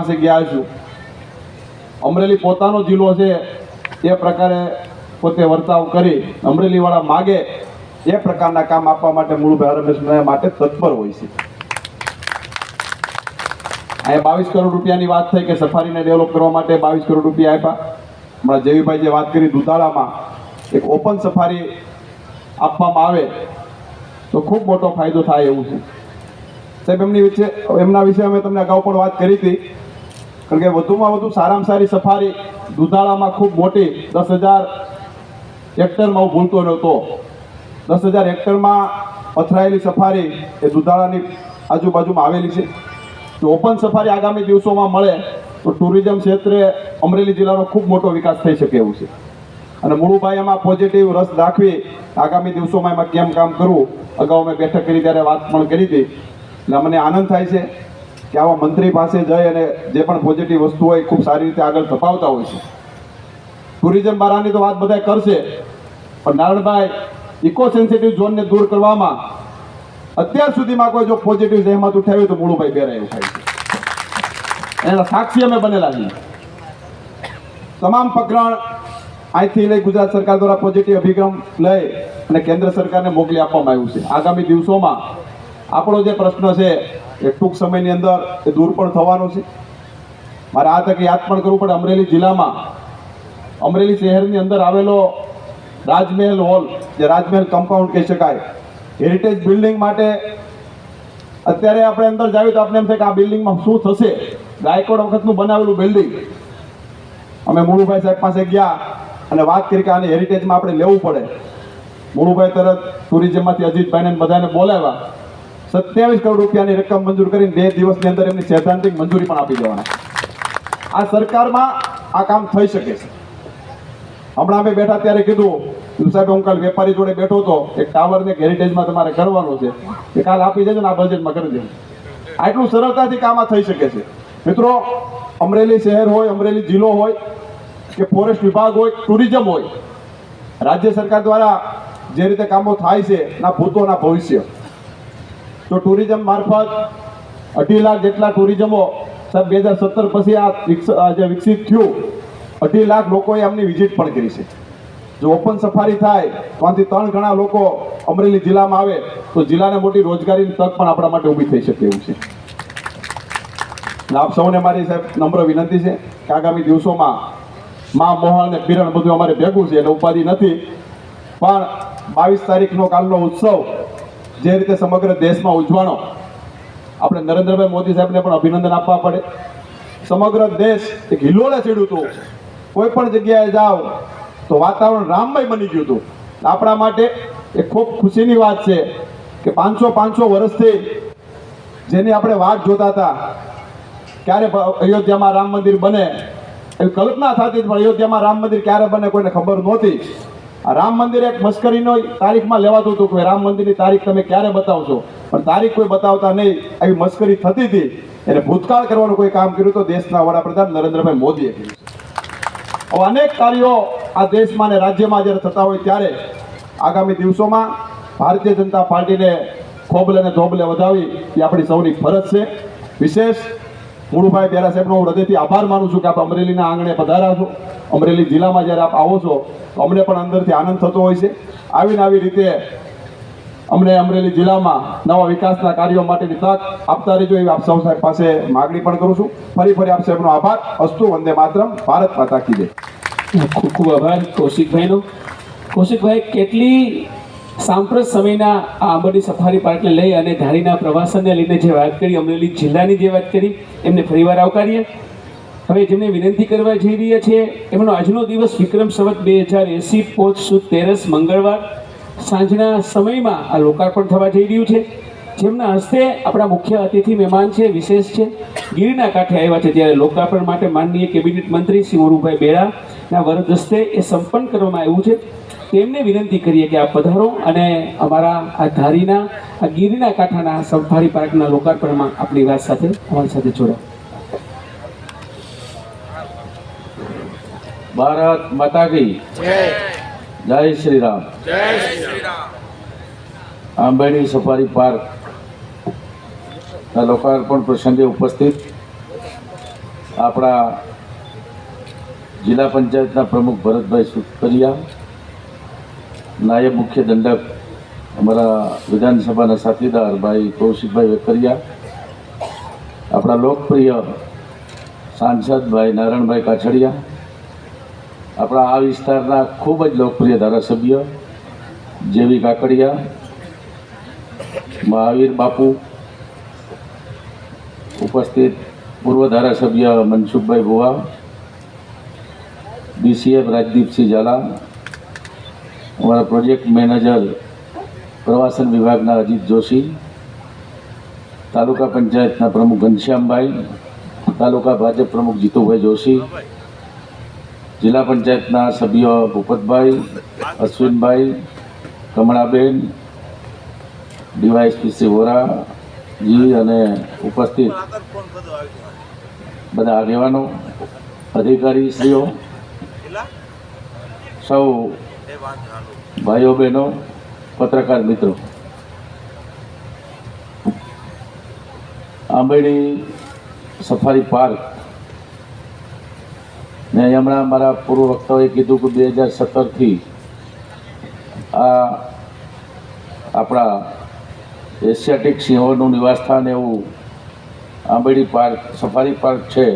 પાસે ગયા છું અમરેલી પોતાનો જિલ્લો છે, એ પ્રકારે પોતે વર્તાવ કરી અમરેલીવાળા માગે એ પ્રકારના કામ આપવા માટે મૂળભાઈ રમેશભાઈ માટે તત્પર હોય છે. અહીંયા બાવીસ કરોડ રૂપિયાની વાત થઈ કે સફારીને ડેવલપ કરવા માટે બાવીસ કરોડ રૂપિયા આપ્યા. હમણાં જેવીભાઈ જે વાત કરી દુધાળામાં, એક ઓપન સફારી આપવામાં આવે, તો ખૂબ મોટો ફાયદો થાય એવું છે. સાહેબ, એમની વિશે એમના વિશે અમે તમને અગાઉ પણ વાત કરી હતી. કારણ કે વધુમાં વધુ સારામાં સારી સફારી દુધાળામાં ખૂબ મોટી દસ હજાર હેક્ટરમાં હું ભૂલતો નહોતો દસ હજાર હેક્ટરમાં પથરાયેલી સફારી એ દુધાળાની આજુબાજુમાં આવેલી છે. જો ઓપન સફારી આગામી દિવસોમાં મળે, તો ટુરિઝમ ક્ષેત્રે અમરેલી જિલ્લાનો ખૂબ મોટો વિકાસ થઈ શકે એવું છે. અને મુળુભાઈ એમાં પોઝિટિવ રસ દાખવી આગામી દિવસોમાં એમાં કેમ કામ કરવું, અગાઉ મેં બેઠક કરી ત્યારે વાત પણ કરી હતી. એટલે મને આનંદ થાય છે. કે આવા મંત્રી પાસે જઈ અને જે પણ પોઝિટિવ વસ્તુ હોય ખૂબ સારી રીતે આગળ ધપાવતા હોય છે. ટુરિઝમ બારાની તો વાત બધા કરશે, પણ નારણભાઈ ઇકો સેન્સિટિવ ઝોનને દૂર કરવામાં અત્યાર સુધીમાં કોઈ જો પોઝિટિવ જહેમત ઉઠાવી તો મુળુભાઈ એવું થાય છે. એના સાક્ષી અમે બનેલા છીએ. તમામ પ્રકરણ અહીંથી લઈ ગુજરાત સરકાર દ્વારા પોઝિટિવ અભિગમ લઈ અને કેન્દ્ર સરકારને મોકલી આપવામાં આવ્યું છે. આગામી દિવસોમાં આપણો જે પ્રશ્ન છે એ ટૂંક સમયની અંદર એ દૂર પણ થવાનો છે. મારે આ તકે યાદ પણ કરવું પડે, અમરેલી જિલ્લામાં, અમરેલી શહેરની અંદર આવેલો રાજમહેલ હોલ, જે રાજમહેલ કમ્પાઉન્ડ કહી શકાય હેરિટેજ બિલ્ડિંગ માટે અત્યારે આપણે અંદર જાવી તો આપણે એમ થાય કે આ બિલ્ડિંગમાં શું થશે? ગાયકવાડ વખતનું બનાવેલું બિલ્ડિંગ અમે મુળુભાઈ સાહેબ પાસે ગયા અને વાત કરી કે આને હેરિટેજમાં આપણે લેવું પડે. મુળુભાઈ તરત ટુરિઝમમાંથી અજીતભાઈને બધાને બોલાવ્યા. સત્યાવીસ કરોડ રૂપિયાની રકમ મંજૂર કરીને બે દિવસની અંદર એમની સૈદ્ધાંતિક મંજૂરી પણ આપી દેવાના. આ સરકારમાં આ કામ થઈ શકે છે. હમણાં અમે બેઠા ત્યારે કીધું સાહેબ, હું કાલ વેપારી જોડે બેઠો હતો, એક ટાવરને હેરિટેજમાં તમારે કરવાનો છે, એ કાલ આપી દેજો ને આ બજેટમાં કરી દેજો. આટલું સરળતાથી કામ થઈ શકે છે. મિત્રો, અમરેલી શહેર હોય, અમરેલી જિલ્લો હોય, કે ફોરેસ્ટ વિભાગ હોય, ટુરિઝમ હોય, રાજ્ય સરકાર દ્વારા જે રીતે કામો થાય છે ના ભૂતો ના ભવિષ્ય. તો ટુરિઝમ મારફત અઢી લાખ જેટલા ટુરિઝમો સાહેબ બે હજાર સત્તર પછી આ જે વિકસિત થયું, અઢી લાખ લોકોએ એમની વિઝિટ પણ કરી છે. જો ઓપન સફારી થાય તો આથી ત્રણ ગણા લોકો અમરેલી જિલ્લામાં આવે, તો જિલ્લાને મોટી રોજગારીની તક પણ આપણા માટે ઊભી થઈ શકે એવું છે. આપ સૌને મારી સાહેબ નમ્ર વિનંતી છે કે આગામી દિવસોમાં મા મોહન અને કિરણ બધું અમારે ભેગું છે, એટલે ઉપાધિ નથી. પણ બાવીસ તારીખનો કાલનો ઉત્સવ જે રીતે સમગ્ર દેશમાં ઉજવાણો, આપણે નરેન્દ્રભાઈ મોદી સાહેબને પણ અભિનંદન આપવા પડે. સમગ્ર દેશ એક હિલોળે ચડ્યું હતું. કોઈ પણ જગ્યાએ જાઓ, તો વાતાવરણ રામમય બની ગયું હતું. આપણા માટે એ ખૂબ ખુશીની વાત છે કે પાંચસો પાંચસો વર્ષથી જેની આપણે વાટ જોતા હતા, ક્યારે અયોધ્યામાં રામ મંદિર બને એવી કલ્પના થતી જ પણ અયોધ્યામાં રામ મંદિર ક્યારે બને કોઈને ખબર નહોતી. આ રામ મંદિર એક મશ્કરીનો તારીખમાં લેવાતું હતું કે રામ મંદિરની તારીખ તમે ક્યારે બતાવશો? પણ તારીખ કોઈ બતાવતા નહીં. આવી મશ્કરી થતી હતી. એને ભૂતકાળ કરવાનું કોઈ કામ કર્યું તો દેશના વડાપ્રધાન નરેન્દ્રભાઈ મોદીએ કર્યું. અનેક કાર્યો આ દેશમાં અને રાજ્યમાં જ્યારે થતા હોય ત્યારે આગામી દિવસોમાં ભારતીય જનતા પાર્ટીને ખોબલે અને ધોબલે વધાવી એ આપણી સૌની ફરજ છે. વિશેષ મુળુભાઈ બેરા સાહેબનો હું હૃદયથી આભાર માનું છું કે આપ અમરેલીના આંગણે પધારા છો. અમરેલી જિલ્લામાં જ્યારે આપ આવો છો, તો અમને પણ અંદરથી આનંદ થતો હોય છે. આવીને આવી રીતે અમને અમરેલી જિલ્લામાં નવા વિકાસના કાર્યો માટેની તક આપતા રહેજો એવી આપ સૌ સાહેબ પાસે માગણી પણ કરું છું. ફરી ફરી આપ સાહેબનો આભાર. અસ્તુ વંદે માતરમ. ભારત માતા કીધે ખૂબ ખૂબ આભાર, કૌશિકભાઈનો. કૌશિકભાઈ, કેટલી સાંપ્રત સમયના આ આંબરડી સફારી પાર્કને લઈ અને ધારીના પ્રવાસનને લઈને જે વાત કરી, અમરેલી જિલ્લાની જે વાત કરી, એમને ફરીવાર આવકારીએ. હવે જેમને વિનંતી કરવા જઈ રહ્યા છે, એમનો આજનો દિવસ વિક્રમ સંવત બે હજાર એંસી પોચ સુદ તેરસ મંગળવાર સાંજના સમયમાં આ લોકાર્પણ થવા જઈ રહ્યું છે. જેમના હસ્તે આપણા મુખ્ય અતિથિ મહેમાન છે, વિશેષ છે, ગીરના કાંઠે આવ્યા છે. ત્યારે લોકાર્પણ માટે માનનીય કેબિનેટ મંત્રી શ્રી મોરુભાઈ બેડાના વરદ હસ્તે એ સંપન્ન કરવામાં આવ્યું છે. તેમને વિનંતી કરીએ કે આપ પધારો અને અમારા આ ધારીના આ ગીરના કાંઠાના સફારી પાર્કના લોકાર્પણમાં આપણી વાત સાથે અમારી સાથે જોડાઓ. ભારત માતા કી જય. શ્રી રામ આંબેડી સફારી પાર્ક લોકાર્પણ પ્રસંગે ઉપસ્થિત આપણા જિલ્લા પંચાયતના પ્રમુખ ભરતભાઈ સુતરિયા નાયબ મુખ્ય દંડક અમારા વિધાનસભાના સાથીદાર ભાઈ કૌશિકભાઈ વેકરિયા, આપણા લોકપ્રિય સાંસદ ભાઈ નારાયણભાઈ કાછડિયા, આપણા આ વિસ્તારના ખૂબ જ લોકપ્રિય ધારાસભ્ય જેવી કાકડિયા, મહાવીર બાપુ, ઉપસ્થિત પૂર્વ ધારાસભ્ય મનસુખભાઈ ભુવા બીસીએફ રાજદીપસિંહ ઝાલા અમારા પ્રોજેક્ટ મેનેજર પ્રવાસન વિભાગના અજીત જોશી, તાલુકા પંચાયતના પ્રમુખ ઘનશ્યામભાઈ, તાલુકા ભાજપ પ્રમુખ જીતુભાઈ જોશી, જિલ્લા પંચાયતના સભ્યો ભૂપતભાઈ, અશ્વિનભાઈ, કમળાબેન, ડીવાયએસપી શ્રી વોરાજી અને ઉપસ્થિત બધા આગેવાનો અધિકારી શ્રીઓ સૌ ભાઈઓ, બહેનો, પત્રકાર મિત્રો. Ambedi safari park. ને હમણાં મારા પૂર્વ વક્તાઓએ કીધું કે બે હજાર સત્તરથી આ આપણા એશિયાટિક સિંહોનું નિવાસસ્થાન એવું આંબેડી પાર્ક, સફારી પાર્ક છે.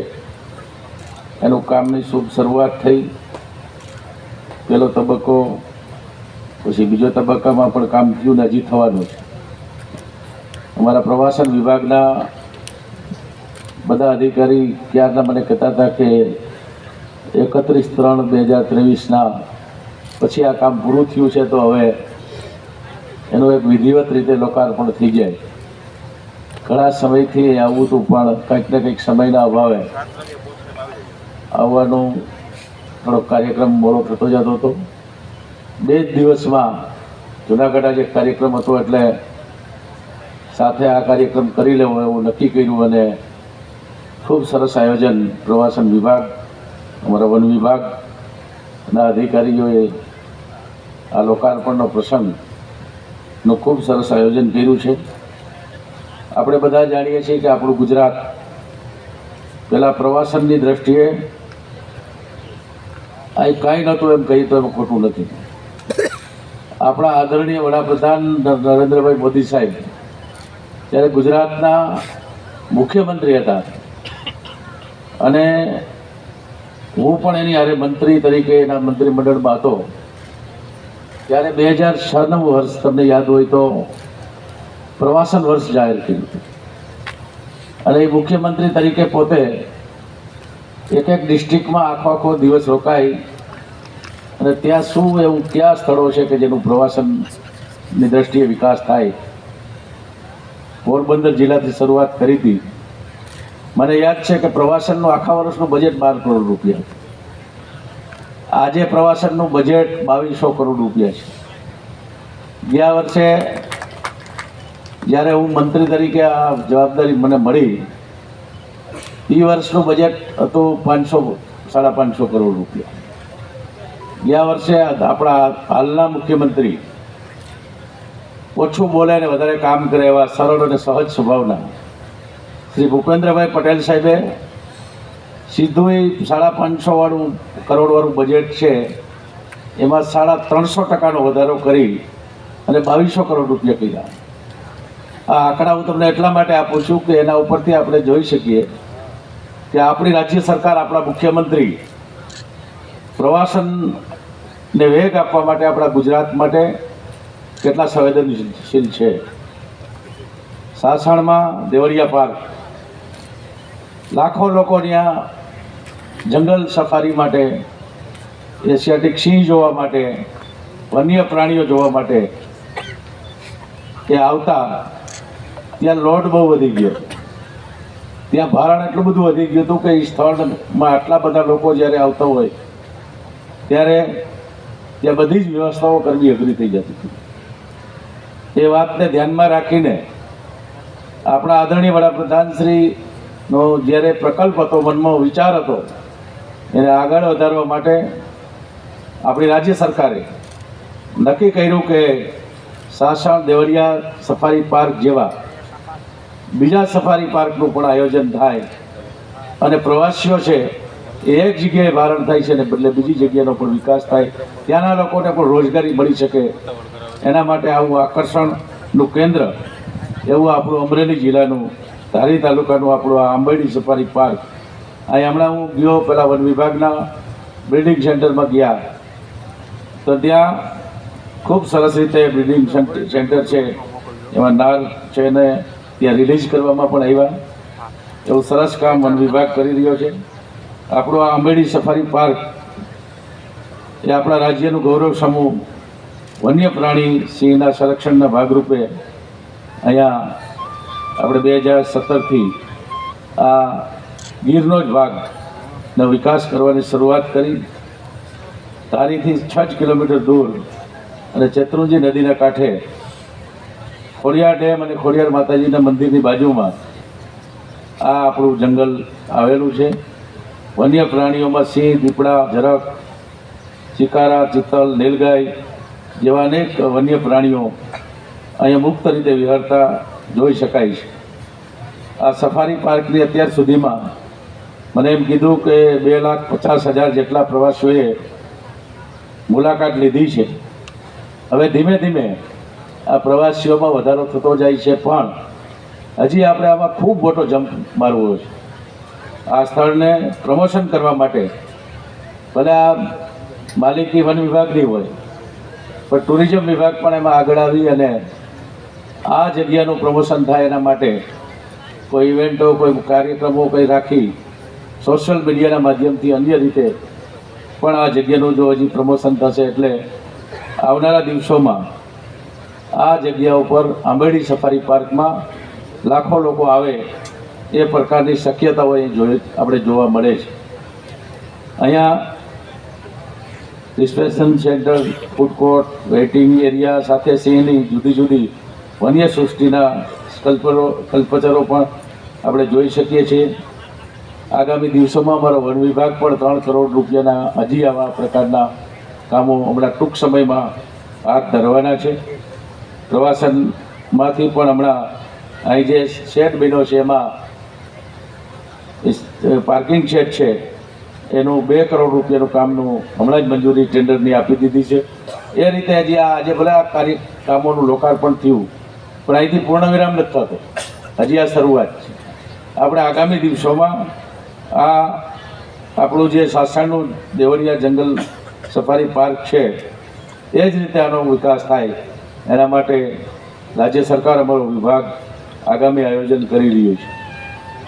એનું કામની શુભ શરૂઆત થઈ. પહેલો તબક્કો, પછી બીજો તબક્કામાં પણ કામ થયું હજી થવાનું છે. અમારા પ્રવાસન વિભાગના બધા અધિકારી ત્યારના મને કહેતા હતા કે એકત્રીસ ત્રણ બે હજાર ત્રેવીસના પછી આ કામ પૂરું થયું છે તો હવે એનું એક વિધિવત રીતે લોકાર્પણ થઈ જાય. ઘણા સમયથી આવવું હતું પણ કંઈક ને કંઈક સમયના અભાવે આવવાનું થોડો કાર્યક્રમ મોડો થતો જતો હતો. બે જ દિવસમાં જુનાગઢ જે કાર્યક્રમ હતો એટલે સાથે આ કાર્યક્રમ કરી લેવો એવું નક્કી કર્યું અને ખૂબ સરસ આયોજન પ્રવાસન વિભાગ, અમારા વન વિભાગના અધિકારીઓએ આ લોકાર્પણનો પ્રસંગનું ખૂબ સરસ આયોજન કર્યું છે. આપણે બધા જાણીએ છીએ કે આપણું ગુજરાત પહેલાં પ્રવાસનની દ્રષ્ટિએ આ કાંઈ નહોતું એમ કહી તો એમ ખોટું નથી આપણા આદરણીય વડાપ્રધાન નરેન્દ્રભાઈ મોદી સાહેબ ત્યારે ગુજરાતના મુખ્યમંત્રી હતા અને હું પણ એની હારે મંત્રી તરીકે એના મંત્રીમંડળમાં હતો, ત્યારે બે હજાર છનું વર્ષ તમને યાદ હોય તો પ્રવાસન વર્ષ જાહેર કર્યું. અને એ મુખ્યમંત્રી તરીકે પોતે એક એક ડિસ્ટ્રિક્ટમાં આખો આખો દિવસ રોકાઈ. અને ત્યાં શું એવું કયા સ્થળો છે કે જેનું પ્રવાસનની દ્રષ્ટિએ વિકાસ થાય? પોરબંદર જિલ્લાથી શરૂઆત કરી હતી. મને યાદ છે કે પ્રવાસનનું આખા વર્ષનું બજેટ બાર કરોડ રૂપિયા આજે પ્રવાસનનું બજેટ બાવીસો કરોડ રૂપિયા છે. ગયા વર્ષે જ્યારે હું મંત્રી તરીકે આ જવાબદારી મને મળી એ વર્ષનું બજેટ હતું પાંચસો, સાડા પાંચસો કરોડ રૂપિયા. ગયા વર્ષે આપણા હાલના મુખ્યમંત્રી ઓછું બોલે અને વધારે કામ કરે એવા સરળ અને સહજ સ્વભાવના. શ્રી ભૂપેન્દ્રભાઈ પટેલ સાહેબે સીધું સાડા પાંચસો વાળું કરોડવાળું બજેટ છે, એમાં સાડા ત્રણસો ટકાનો વધારો કરી અને બાવીસો કરોડ રૂપિયા કીધા આ આંકડા હું તમને એટલા માટે આપું છું કે એના ઉપરથી આપણે જોઈ શકીએ કે આપણી રાજ્ય સરકાર, આપણા મુખ્યમંત્રી પ્રવાસનને વેગ આપવા માટે, આપણા ગુજરાત માટે કેટલા સંવેદનશીલ છે. સાસણમાં દેવળિયા પાર્ક. લાખો લોકો ત્યાં જંગલ સફારી માટે, એશિયાટિક સિંહ જોવા માટે, વન્ય પ્રાણીઓ જોવા માટે એ આવતા, ત્યાં લોડ બહુ વધી ગયો. ત્યાં ભારણ એટલું બધું વધી ગયું હતું કે એ સ્થળમાં આટલા બધા લોકો જ્યારે આવતા હોય, ત્યારે ત્યાં બધી જ વ્યવસ્થાઓ કરવી અઘરી થઈ જતી હતી. એ વાતને ધ્યાનમાં રાખીને આપણા આદરણીય વડાપ્રધાન શ્રીનો જ્યારે પ્રકલ્પ હતો, મનમાં વિચાર હતો, એને આગળ વધારવા માટે આપણી રાજ્ય સરકારે નક્કી કર્યું કે સાસણ દેવળિયા સફારી પાર્ક જેવા બીજા સફારી પાર્કનું પણ આયોજન થાય. અને પ્રવાસીઓ છે એ એક જગ્યાએ ભારણ થાય છે ને બદલે બીજી જગ્યાનો પણ વિકાસ થાય. ત્યાંના લોકોને પણ રોજગારી મળી શકે. એના માટે આવું આકર્ષણનું કેન્દ્ર, એવું આપણું અમરેલી જિલ્લાનું, ધારી તાલુકાનું આપણું આ આંબેડી સફારી પાર્ક. અહીં હમણાં હું ગયો પહેલાં વન વિભાગના બિલ્ડિંગ સેન્ટરમાં ગયા. તો ત્યાં ખૂબ સરસ રીતે બ્રિડિંગ સેન્ટર છે. એમાં નાર છે ને ત્યાં રિલીઝ કરવામાં પણ આવ્યા. એવું સરસ કામ વન વિભાગ કરી રહ્યો છે. આપણો આ આંબેડી સફારી પાર્ક એ આપણા રાજ્યનું ગૌરવ સમૂહ વન્ય પ્રાણી સિંહના સંરક્ષણના ભાગરૂપે અહીંયા આપણે બે હજાર સત્તરથી આ ગીરનો જ ભાગનો વિકાસ કરવાની શરૂઆત કરી. તારીથી છ જ કિલોમીટર દૂર અને ચેતરુંજી નદીના કાંઠે ખોડિયાર ડેમ અને ખોડિયાર માતાજીના મંદિરની બાજુમાં આ આપણું જંગલ આવેલું છે. વન્ય પ્રાણીઓમાં સિંહ, દીપડા ઝરખ ચિકારા, ચિત્તલ, નીલગાય જેવા અનેક વન્ય પ્રાણીઓ અહીંયા મુક્ત રીતે વિહરતા જોઈ શકાય છે. આ સફારી પાર્કની અત્યાર સુધીમાં મને એમ કીધું કે બે લાખ પચાસ હજાર જેટલા પ્રવાસીઓએ મુલાકાત લીધી છે. હવે ધીમે ધીમે આ પ્રવાસીઓમાં વધારો થતો જાય છે પણ હજી આપણે આમાં ખૂબ મોટો જમ્પ મારવો છે. આ સ્થળને પ્રમોશન કરવા માટે ભલે આ માલિકી વન વિભાગની હોય, પણ ટુરિઝમ વિભાગ પણ એમાં આગળ આવી અને આ જગ્યાનું પ્રમોશન થાય એના માટે કોઈ ઇવેન્ટો, કોઈ કાર્યક્રમો કંઈ રાખી સોશિયલ મીડિયાના માધ્યમથી અન્ય રીતે પણ આ જગ્યાનું જો હજી પ્રમોશન થશે એટલે આવનારા દિવસોમાં આ જગ્યા ઉપર આંબેડી સફારી પાર્કમાં લાખો લોકો આવે એ પ્રકારની શક્યતાઓ અહીં આપણે જોવા મળે છે. અહીંયા reception centre food court waiting area સાથે સિંહની જુદી જુદી વન્ય સૃષ્ટિના કલ્પરો, કલ્પચરો પણ આપણે જોઈ શકીએ છીએ. આગામી દિવસોમાં અમારો વન વિભાગ પણ ત્રણ કરોડ રૂપિયાના હજી આવા પ્રકારના કામો હમણાં ટૂંક સમયમાં હાથ ધરવાના છે. પ્રવાસનમાંથી પણ હમણાં અહીં જે શેડ બન્યો છે એમાં પાર્કિંગ શેડ છે, એનું બે કરોડ રૂપિયાનું કામનું હમણાં જ મંજૂરી ટેન્ડરની આપી દીધી છે. એ રીતે હજી આ આજે ભલે આ કાર્ય કામોનું લોકાર્પણ થયું, પણ અહીંથી પૂર્ણવિરામ નથી થતો. હજી આ શરૂઆત છે. આપણે આગામી દિવસોમાં આ આપણું જે સાસણનું દેવરિયા જંગલ સફારી પાર્ક છે, એ જ રીતે આનો વિકાસ થાય. એના માટે રાજ્ય સરકાર અમારો વિભાગ આગામી આયોજન કરી રહ્યું છે.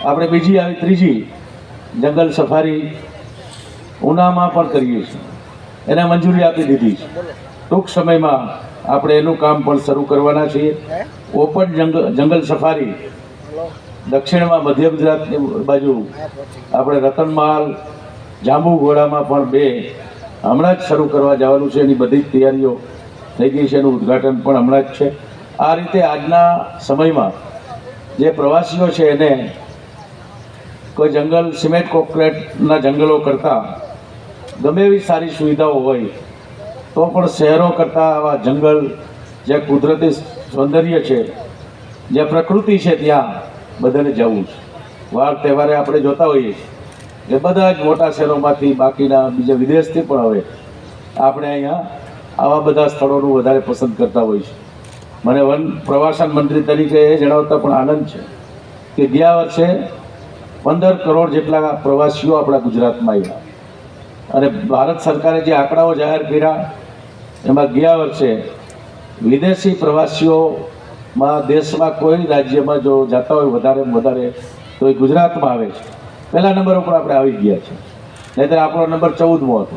આપણે બીજી આવી ત્રીજી જંગલ સફારી ઉનામાં પણ કરીએ છીએ. એને મંજૂરી આપી દીધી છે. ટૂંક સમયમાં આપણે એનું કામ પણ શરૂ કરવાના છીએ. ઓપન જંગલ જંગલ સફારી દક્ષિણમાં મધ્ય ગુજરાતની બાજુ આપણે રતનમાલ જાંબુઘોડામાં પણ બે હમણાં જ શરૂ કરવા જવાનું છે. એની બધી જ તૈયારીઓ થઈ ગઈ છે એનું ઉદ્ઘાટન પણ હમણાં જ છે. આ રીતે આજના સમયમાં જે પ્રવાસીઓ છે એને કોઈ જંગલ, સિમેન્ટ કોન્ક્રીટના જંગલો કરતાં ગમે એવી સારી સુવિધાઓ હોય, તો પણ શહેરો કરતાં આવા જંગલ જે કુદરતી સૌંદર્ય છે જે પ્રકૃતિ છે ત્યાં બધાને જવું છે. વાર તહેવારે આપણે જોતા હોઈએ છીએ કે બધા જ મોટા શહેરોમાંથી બાકીના બીજા વિદેશથી પણ હવે આપણે અહીંયા આવા બધા સ્થળોનું વધારે પસંદ કરતા હોય છે. મને વન પ્રવાસન મંત્રી તરીકે એ જણાવતા પણ આનંદ છે કે ગયા વર્ષે પંદર કરોડ જેટલા પ્રવાસીઓ આપણા ગુજરાતમાં આવ્યા. અને ભારત સરકારે જે આંકડાઓ જાહેર કર્યા, એમાં ગયા વર્ષે વિદેશી પ્રવાસીઓમાં દેશમાં કોઈ રાજ્યમાં જો જતા હોય વધારે વધારે, તો એ ગુજરાતમાં આવે છે. પહેલા નંબર ઉપર આપણે આવી ગયા છે નહીંતર આપણો નંબર ચૌદમો હતો.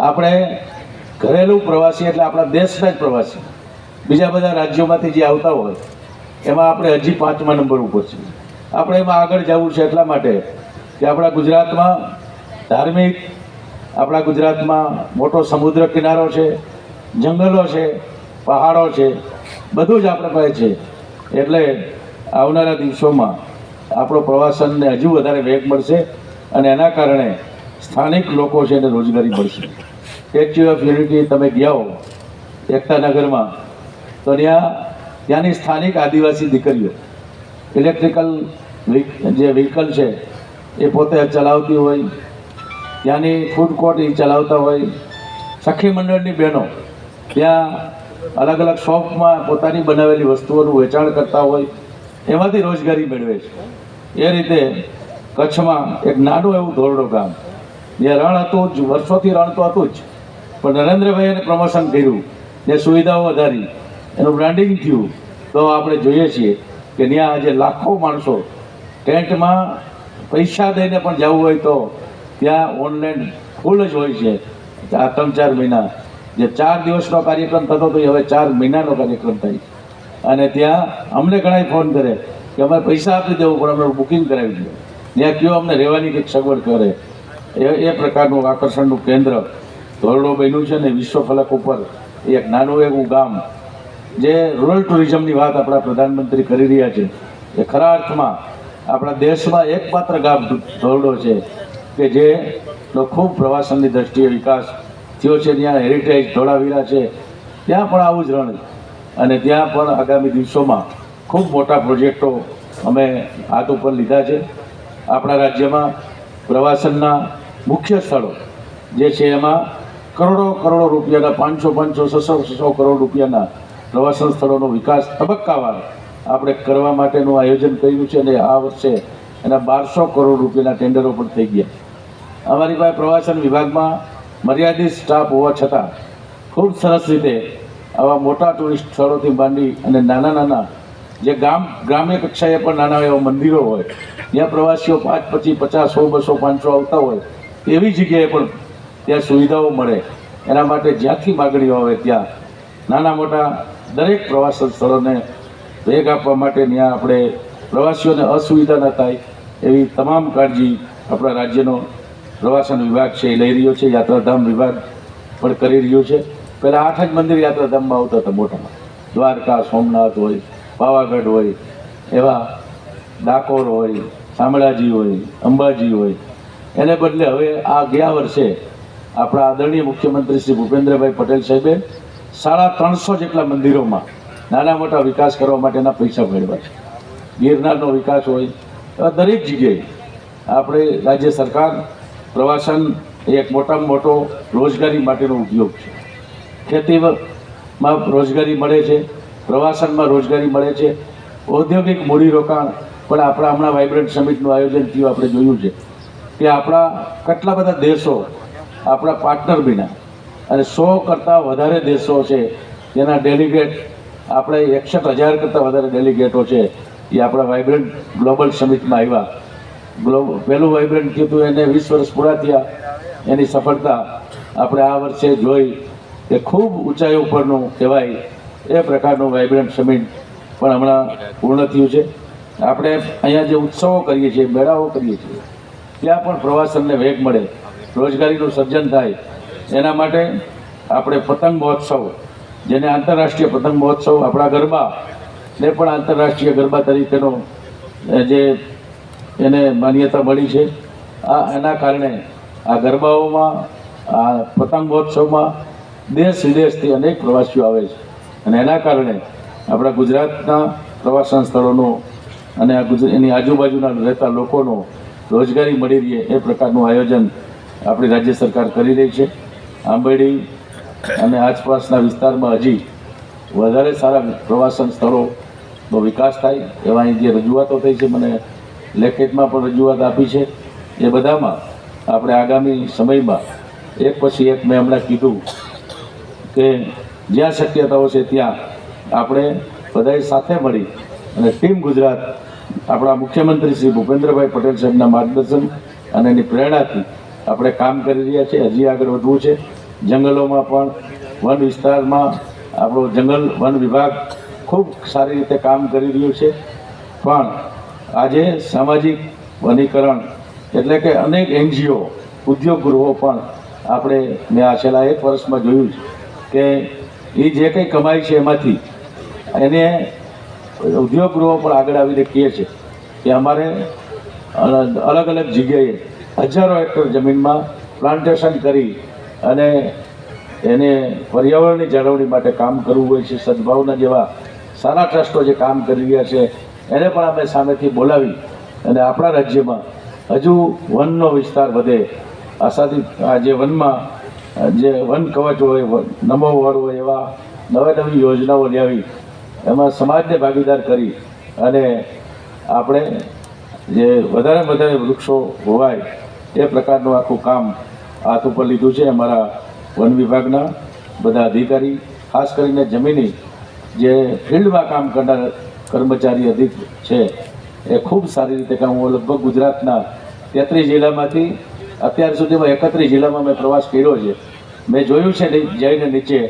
આપણે ઘરેલું પ્રવાસી એટલે આપણા દેશના જ પ્રવાસી. બીજા બધા રાજ્યોમાંથી જે આવતા હોય, એમાં આપણે હજી પાંચમા નંબર ઉપર છીએ. આપણે એમાં આગળ જવું છે એટલા માટે કે આપણા ગુજરાતમાં ધાર્મિક, આપણા ગુજરાતમાં મોટો સમુદ્ર કિનારો છે, જંગલો છે, પહાડો છે, બધું જ આપણે પાસે છે. એટલે આવનારા દિવસોમાં આપણો પ્રવાસનને હજુ વધારે વેગ મળશે અને એના કારણે સ્થાનિક લોકો છે એને રોજગારી મળશે. સ્ટેચ્યુ ઓફ યુનિટી તમે ગયા હો, એકતા નગરમાં. તો ત્યાં, ત્યાંની સ્થાનિક આદિવાસી દીકરીઓ ઇલેક્ટ્રિકલ જે વ્હીકલ છે, એ પોતે ચલાવતી હોય, ત્યાંની ફૂડ કોર્ટ એ ચલાવતા હોય. સખી મંડળની બહેનો, ત્યાં અલગ અલગ શોપમાં પોતાની બનાવેલી વસ્તુઓનું વેચાણ કરતા હોય, એમાંથી રોજગારી મેળવે છે. એ રીતે કચ્છમાં એક નાનું એવું ધોરડો ગામ જે રણ હતું જ, વર્ષોથી રણ તો હતું જ પણ નરેન્દ્રભાઈ એને પ્રમોશન કર્યું, ને સુવિધાઓ વધારી, એનું બ્રાન્ડિંગ થયું, તો આપણે જોઈએ છીએ કે ત્યાં આજે લાખો માણસો ટેન્ટમાં પૈસા દઈને પણ જવું હોય તો ત્યાં ઓનલાઈન ફૂલ જ હોય છે. આ ત્રણ ચાર મહિના, જે ચાર દિવસનો કાર્યક્રમ થતો હતો, એ હવે ચાર મહિનાનો કાર્યક્રમ થાય અને ત્યાં અમને ઘણા ફોન કરે કે અમારે પૈસા આપી દેવું, પણ અમે બુકિંગ કરાવી દઈએ. ત્યાં કયો અમને રહેવાની કંઈક સગવડ કરે. એ પ્રકારનું આકર્ષણનું કેન્દ્ર ધોરડો બન્યું છે ને વિશ્વ ફલક ઉપર એક નાનું એવું ગામ, જે રૂરલ ટુરિઝમની વાત આપણા પ્રધાનમંત્રી કરી રહ્યા છે, એ ખરા અર્થમાં આપણા દેશમાં એકમાત્ર ગામ ધોરડો છે, કે જેનો ખૂબ પ્રવાસનની દ્રષ્ટિએ વિકાસ થયો છે, ત્યાં હેરિટેજ ધોળાવીરા છે, ત્યાં પણ આવું જ રણ અને ત્યાં પણ આગામી દિવસોમાં ખૂબ મોટા પ્રોજેક્ટો અમે હાથ ઉપર લીધા છે. આપણા રાજ્યમાં પ્રવાસનના મુખ્ય સ્થળો જે છે એમાં કરોડો કરોડો રૂપિયાના, પાંચસો પાંચસો, છસો છસો કરોડ રૂપિયાના પ્રવાસન સ્થળોનો વિકાસ તબક્કાવાર આપણે કરવા માટેનું આયોજન કર્યું છે અને આ વર્ષે એના બારસો કરોડ રૂપિયાના ટેન્ડરો પણ થઈ ગયા. અમારી પાસે પ્રવાસન વિભાગમાં મર્યાદિત સ્ટાફ હોવા છતાં ખૂબ સરસ રીતે આવા મોટા ટુરિસ્ટ સ્થળોથી માંડી અને નાના નાના જે ગામ, ગ્રામ્ય કક્ષાએ પણ નાના એવા મંદિરો હોય ત્યાં પ્રવાસીઓ પાંચ પચીસ, પચાસ, સો, બસો, પાંચસો આવતા હોય એવી જગ્યાએ પણ ત્યાં સુવિધાઓ મળે. એના માટે જ્યાંથી માગણીઓ આવે ત્યાં નાના મોટા દરેક પ્રવાસન સ્થળોને વેગ આપવા માટે ત્યાં આપણે પ્રવાસીઓને અસુવિધા ન થાય એવી તમામ કાળજી આપણા રાજ્યનો પ્રવાસન વિભાગ છે એ લઈ રહ્યો છે. યાત્રાધામ વિભાગ પણ કરી રહ્યો છે. પહેલાં આઠ જ મંદિર યાત્રાધામમાં આવતા હતા મોટા દ્વારકા, સોમનાથ હોય, પાવાગઢ હોય, એવા ડાકોર હોય, શામળાજી હોય, અંબાજી હોય. એને બદલે હવે આ ગયા વર્ષે આપણા આદરણીય મુખ્યમંત્રી શ્રી ભૂપેન્દ્રભાઈ પટેલ સાહેબે સાડા ત્રણસો જેટલા મંદિરોમાં નાના મોટા વિકાસ કરવા માટેના પૈસા મેળવ્યા છે. ગિરનારનો વિકાસ હોય એવા દરેક જગ્યાએ આપણે રાજ્ય સરકાર, પ્રવાસન એ એક મોટામાં મોટો રોજગારી માટેનો ઉદ્યોગ છે. ખેતીમાં રોજગારી મળે છે, પ્રવાસનમાં રોજગારી મળે છે, ઔદ્યોગિક મૂડીરોકાણ પણ આપણા હમણાં વાઇબ્રન્ટ સમિટનું આયોજન થયું, આપણે જોયું છે કે આપણા કેટલા બધા દેશો આપણા પાર્ટનર બન્યા. અને સો કરતાં વધારે દેશો છે તેના ડેલિગેટ આપણે એકસઠ હજાર કરતાં વધારે ડેલિગેટો છે, એ આપણા વાઇબ્રન્ટ ગ્લોબલ સમિટમાં આવ્યા. ગ્લો પહેલું વાઇબ્રન્ટ કીધું એને વીસ વર્ષ પૂરા થયા. એની સફળતા આપણે આ વર્ષે જોઈ એ ખૂબ ઊંચાઈ ઉપરનું કહેવાય એ પ્રકારનું વાઇબ્રન્ટ સમિટ પણ હમણાં પૂર્ણ થયું છે. આપણે અહીંયા જે ઉત્સવો કરીએ છીએ, મેળાઓ કરીએ છીએ, ત્યાં પણ પ્રવાસનને વેગ મળે. રોજગારીનું સર્જન થાય. એના માટે આપણે પતંગ મહોત્સવ, જેને આંતરરાષ્ટ્રીય પતંગ મહોત્સવ આપણા ગરબા ને પણ આંતરરાષ્ટ્રીય ગરબા તરીકેનો જે એને માન્યતા મળી છે. આ, એના કારણે આ ગરબાઓમાં, આ પતંગ મહોત્સવમાં દેશ વિદેશથી અનેક પ્રવાસીઓ આવે છે. અને એના કારણે આપણા ગુજરાતના પ્રવાસન સ્થળોનો અને આ એની આજુબાજુના રહેતા લોકોનો રોજગારી મળી રહે એ પ્રકારનું આયોજન આપણી રાજ્ય સરકાર કરી રહી છે. આંબેડી અને આસપાસના વિસ્તારમાં હજી વધારે સારા પ્રવાસન સ્થળોનો વિકાસ થાય એવા અહીં જે રજૂઆતો થઈ છે, મને લેખિતમાં પણ રજૂઆત આપી છે. એ બધામાં આપણે આગામી સમયમાં એક પછી એક મેં હમણાં કીધું કે જ્યાં શક્યતાઓ છે ત્યાં આપણે બધાએ સાથે મળી અને ટીમ ગુજરાત આપણા મુખ્યમંત્રી શ્રી ભૂપેન્દ્રભાઈ પટેલ સાહેબના માર્ગદર્શન અને એની પ્રેરણાથી આપણે કામ કરી રહ્યા છીએ. હજી આગળ વધવું છે. જંગલોમાં પણ, વન વિસ્તારમાં આપણો જંગલ, વન વિભાગ ખૂબ સારી રીતે કામ કરી રહ્યું છે. પણ આજે સામાજિક વનીકરણ એટલે કે અનેક એનજીઓ, ઉદ્યોગ ગૃહો પણ આપણે મેં આ છેલ્લા એક વર્ષમાં જોયું છે કે એ જે કંઈ કમાય છે એમાંથી, એને ઉદ્યોગ ગૃહો પણ આગળ આવીને કહે છે કે અમારે અલગ અલગ જગ્યાએ હજારો હેક્ટર જમીનમાં પ્લાન્ટેશન કરી અને એને પર્યાવરણની જાળવણી માટે કામ કરવું હોય છે, સદભાવના જેવા સારા ટ્રસ્ટો જે કામ કરી રહ્યા છે, એને પણ અમે સામેથી બોલાવી અને આપણા રાજ્યમાં હજુ વનનો વિસ્તાર વધે. આશાથી આ જે વનમાં, જે વન કવચ હોય, નમો વડ હોય, એવા નવા નવી યોજનાઓ લાવી એમાં સમાજને ભાગીદાર કરી અને આપણે જે વધારે વધારે વૃક્ષો હોવાય એ પ્રકારનું આખું કામ હાથ ઉપર લીધું છે અમારા વન વિભાગના બધા અધિકારી, ખાસ કરીને જમીની જે ફિલ્ડમાં કામ કરનાર કર્મચારી અધિક છે, એ ખૂબ સારી રીતે કામ હું લગભગ ગુજરાતના તેત્રીસ જિલ્લામાંથી અત્યાર સુધીમાં એકત્રીસ જિલ્લામાં મેં પ્રવાસ કર્યો છે. મેં જોયું છે જઈને નીચે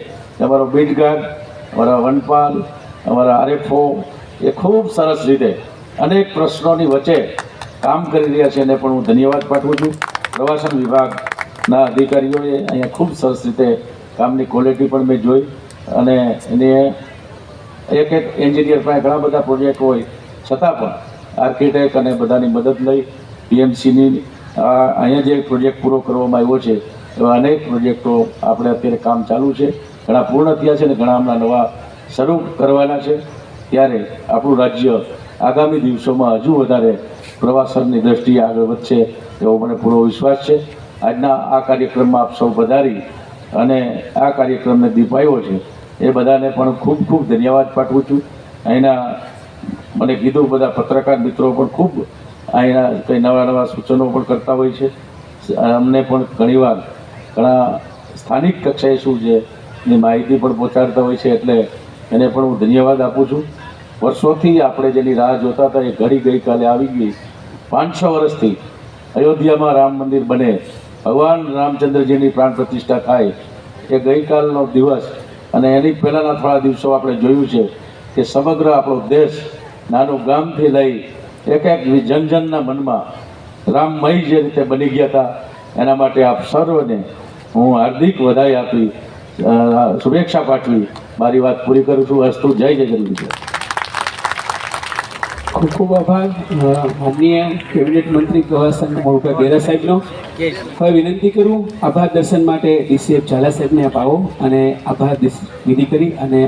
અમારો બીટ અમારા વનપાલ, અમારા આરએફઓ, એ ખૂબ સરસ રીતે અનેક પ્રશ્નોની વચ્ચે કામ કરી રહ્યા છે એને પણ હું ધન્યવાદ પાઠવું છું. પ્રવાસન વિભાગના અધિકારીઓએ અહીંયા ખૂબ સરસ રીતે કામની ક્વોલિટી પણ મેં જોઈ અને એને એક એક એન્જિનિયર પાસે ઘણા બધા પ્રોજેક્ટ હોય, છતાં પણ આર્કિટેક્ટ અને બધાની મદદ લઈ પીએમસીની અહીંયા જે પ્રોજેક્ટ પૂરો કરવામાં આવ્યો છે, એવા અનેક પ્રોજેક્ટો આપણે અત્યારે કામ ચાલુ છે. ઘણા પૂર્ણ થયા છે અને ઘણા હમણાં નવા શરૂ કરવાના છે. ત્યારે આપણું રાજ્ય આગામી દિવસોમાં હજુ વધારે પ્રવાસનની દ્રષ્ટિએ આગળ વધશે એવો મને પૂરો વિશ્વાસ છે. આજના આ કાર્યક્રમમાં આપ સૌ પધારી અને આ કાર્યક્રમને દીપાયો છે. એ બધાને પણ ખૂબ ખૂબ ધન્યવાદ પાઠવું છું. અહીંના મને કીધું બધા પત્રકાર મિત્રો પણ ખૂબ અહીંના કંઈ નવા નવા સૂચનો પણ કરતા હોય છે. અમને પણ ઘણીવાર ઘણા સ્થાનિક કક્ષાએ શું છે એની માહિતી પણ પહોંચાડતા હોય છે એટલે એને પણ હું ધન્યવાદ આપું છું. વર્ષોથી આપણે જેની રાહ જોતા હતા એ ઘડી ગઈકાલે આવી ગઈ. પાંચસો વર્ષથી અયોધ્યામાં રામ મંદિર બને, ભગવાન રામચંદ્રજીની પ્રાણ પ્રતિષ્ઠા થાય, એ ગઈકાલનો દિવસ અને એની પહેલાંના થોડા દિવસો આપણે જોયું છે કે સમગ્ર આપણો દેશ નાનું ગામથી લઈ એક એક જનજનના મનમાં રામમય જે રીતે બની ગયા હતા, એના માટે આપ સર્વને હું હાર્દિક વધાઈ આપી શુભેચ્છા પાઠવી. મારી વાત પૂરી કરું છું. અસ્તુ. જય જય ગરવી ખૂબ ખૂબ આભાર. માનનીય કેબિનેટ મંત્રી પ્રવાસન મોળુભાઈ બેરા સાહેબનો. હવે વિનંતી કરું, આભાર દર્શન માટે ડીસીએફ ઝાલા સાહેબને અપાવો અને આભાર વિધિ કરી અને